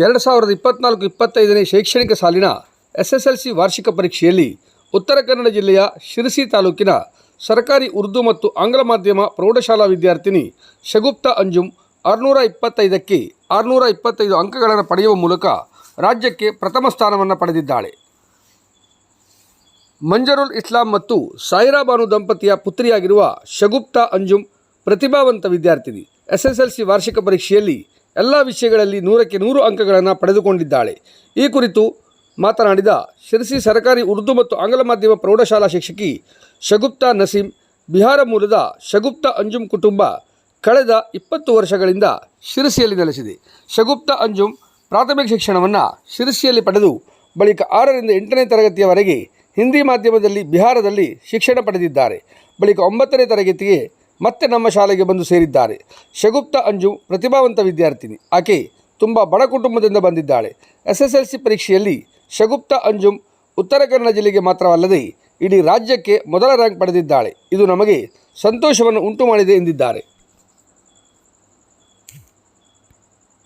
ಎರಡು ಸಾವಿರದ ಇಪ್ಪತ್ನಾಲ್ಕು ಇಪ್ಪತ್ತೈದನೇ ಶೈಕ್ಷಣಿಕ ಸಾಲಿನ ಎಸ್ ಎಸ್ ಎಲ್ ಸಿ ವಾರ್ಷಿಕ ಪರೀಕ್ಷೆಯಲ್ಲಿ ಉತ್ತರ ಕನ್ನಡ ಜಿಲ್ಲೆಯ ಶಿರಸಿ ತಾಲೂಕಿನ ಸರ್ಕಾರಿ ಉರ್ದು ಮತ್ತು ಆಂಗ್ಲ ಮಾಧ್ಯಮ ಪ್ರೌಢಶಾಲಾ ವಿದ್ಯಾರ್ಥಿನಿ ಶಗುಪ್ತಾ ಅಂಜುಮ್ ಆರುನೂರ ಇಪ್ಪತ್ತೈದಕ್ಕೆ ಆರುನೂರ ಇಪ್ಪತ್ತೈದು ಅಂಕಗಳನ್ನು ಪಡೆಯುವ ಮೂಲಕ ರಾಜ್ಯಕ್ಕೆ ಪ್ರಥಮ ಸ್ಥಾನವನ್ನು ಪಡೆದಿದ್ದಾಳೆ. ಮಂಜರುಲ್ ಇಸ್ಲಾಂ ಮತ್ತು ಸಾಯಿರಾಬಾನು ದಂಪತಿಯ ಪುತ್ರಿಯಾಗಿರುವ ಶಗುಪ್ತಾ ಅಂಜುಮ್ ಪ್ರತಿಭಾವಂತ ವಿದ್ಯಾರ್ಥಿನಿ ಎಸ್ ಎಸ್ ಎಲ್ ಸಿ ವಾರ್ಷಿಕ ಪರೀಕ್ಷೆಯಲ್ಲಿ ಎಲ್ಲ ವಿಷಯಗಳಲ್ಲಿ ನೂರಕ್ಕೆ ನೂರು ಅಂಕಗಳನ್ನು ಪಡೆದುಕೊಂಡಿದ್ದಾಳೆ. ಈ ಕುರಿತು ಮಾತನಾಡಿದ ಶಿರಸಿ ಸರ್ಕಾರಿ ಉರ್ದು ಮತ್ತು ಆಂಗ್ಲ ಮಾಧ್ಯಮ ಪ್ರೌಢಶಾಲಾ ಶಿಕ್ಷಕಿ ಶಗುಪ್ತಾ ನಸೀಂ, ಬಿಹಾರ ಮೂಲದ ಶಗುಪ್ತಾ ಅಂಜುಮ್ ಕುಟುಂಬ ಕಳೆದ ಇಪ್ಪತ್ತು ವರ್ಷಗಳಿಂದ ಶಿರಸಿಯಲ್ಲಿ ನೆಲೆಸಿದೆ. ಶಗುಪ್ತಾ ಅಂಜುಮ್ ಪ್ರಾಥಮಿಕ ಶಿಕ್ಷಣವನ್ನು ಶಿರಸಿಯಲ್ಲಿ ಪಡೆದು ಬಳಿಕ ಆರರಿಂದ ಎಂಟನೇ ತರಗತಿಯವರೆಗೆ ಹಿಂದಿ ಮಾಧ್ಯಮದಲ್ಲಿ ಬಿಹಾರದಲ್ಲಿ ಶಿಕ್ಷಣ ಪಡೆದಿದ್ದಾರೆ. ಬಳಿಕ ಒಂಬತ್ತನೇ ತರಗತಿಗೆ ಮತ್ತೆ ನಮ್ಮ ಶಾಲೆಗೆ ಬಂದು ಸೇರಿದ್ದಾರೆ. ಶಗುಪ್ತ ಅಂಜು ಪ್ರತಿಭಾವಂತ ವಿದ್ಯಾರ್ಥಿನಿ. ಆಕೆ ತುಂಬ ಬಡ ಕುಟುಂಬದಿಂದ ಬಂದಿದ್ದಾಳೆ. ಎಸ್ ಎಸ್ ಎಲ್ ಸಿ ಪರೀಕ್ಷೆಯಲ್ಲಿ ಶಗುಪ್ತ ಅಂಜುಮ್ ಉತ್ತರ ಕನ್ನಡ ಜಿಲ್ಲೆಗೆ ಮಾತ್ರವಲ್ಲದೆ ಇಡೀ ರಾಜ್ಯಕ್ಕೆ ಮೊದಲ ರ್ಯಾಂಕ್ ಪಡೆದಿದ್ದಾಳೆ. ಇದು ನಮಗೆ ಸಂತೋಷವನ್ನು ಉಂಟು ಮಾಡಿದೆ ಎಂದಿದ್ದಾರೆ.